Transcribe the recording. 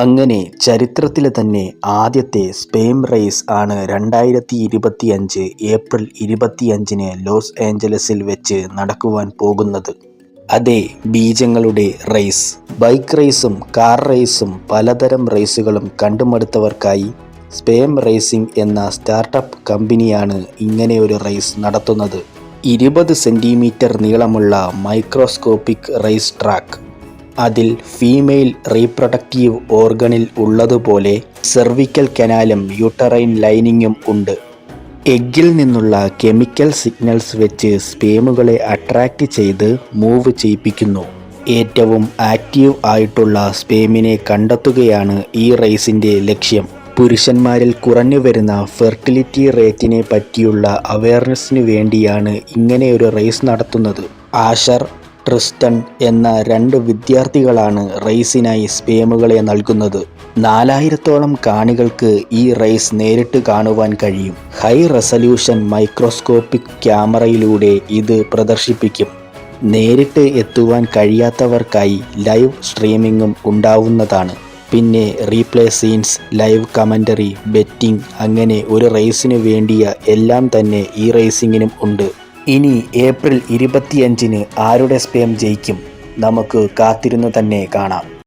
അങ്ങനെ ചരിത്രത്തിലെ തന്നെ ആദ്യത്തെ സ്പെയിം റേസ് ആണ് രണ്ടായിരത്തി ഇരുപത്തിയഞ്ച് ഏപ്രിൽ ഇരുപത്തിയഞ്ചിന് ലോസ് ഏഞ്ചലസിൽ വെച്ച് നടക്കുവാൻ പോകുന്നത്. അതെ ബീജങ്ങളുടെ റേസ്. ബൈക്ക് റേസും കാർ റേസും പലതരം റേസുകളും കണ്ടുമടുത്തവർക്കായി സ്പേം റേസിംഗ് എന്ന സ്റ്റാർട്ടപ്പ് കമ്പനിയാണ് ഇങ്ങനെ ഒരു റേസ് നടത്തുന്നത്. ഇരുപത് സെന്റിമീറ്റർ നീളമുള്ള മൈക്രോസ്കോപ്പിക് റേസ് ട്രാക്ക്. അതിൽ ഫീമെയിൽ റീപ്രൊഡക്റ്റീവ് ഓർഗണിൽ ഉള്ളതുപോലെ സെർവിക്കൽ കനാലും യൂട്ടറൈൻ ലൈനിങ്ങും ഉണ്ട്. എഗ്ഗിൽ നിന്നുള്ള കെമിക്കൽ സിഗ്നൽസ് വെച്ച് സ്പേമുകളെ അട്രാക്റ്റ് ചെയ്ത് മൂവ് ചെയ്യിപ്പിക്കുന്നു. ഏറ്റവും ആക്റ്റീവ് ആയിട്ടുള്ള സ്പേമിനെ കണ്ടെത്തുകയാണ് ഈ റേസിന്റെ ലക്ഷ്യം. പുരുഷന്മാരിൽ കുറഞ്ഞു വരുന്ന ഫെർട്ടിലിറ്റി റേറ്റിനെ പറ്റിയുള്ള അവയർനെസ്സിന് വേണ്ടിയാണ് ഇങ്ങനെയൊരു റേസ് നടത്തുന്നത്. ആഷർ ട്രിസ്റ്റൺ എന്ന രണ്ട് വിദ്യാർത്ഥികളാണ് റേസിനായി സ്പേമുകളെ നൽകുന്നത്. നാലായിരത്തോളം കാണികൾക്ക് ഈ റേസ് നേരിട്ട് കാണുവാൻ കഴിയും. ഹൈ റെസല്യൂഷൻ മൈക്രോസ്കോപ്പിക് ക്യാമറയിലൂടെ ഇത് പ്രദർശിപ്പിക്കും. നേരിട്ട് എത്തുവാൻ കഴിയാത്തവർക്കായി ലൈവ് സ്ട്രീമിങ്ങും ഉണ്ടാവുന്നതാണ്. പിന്നെ replay scenes live commentary betting അങ്ങനെ ഒരു റേസിന് വേണ്ടിയ എല്ലാം തന്നെ ഈ റേസിങ്ങിനും ഉണ്ട്. ഇനി ഏപ്രിൽ ഇരുപത്തിയഞ്ചിന് ആരുടെ സ്പേം ജയിക്കും? നമുക്ക് കാത്തിരുന്നു തന്നെ കാണാം.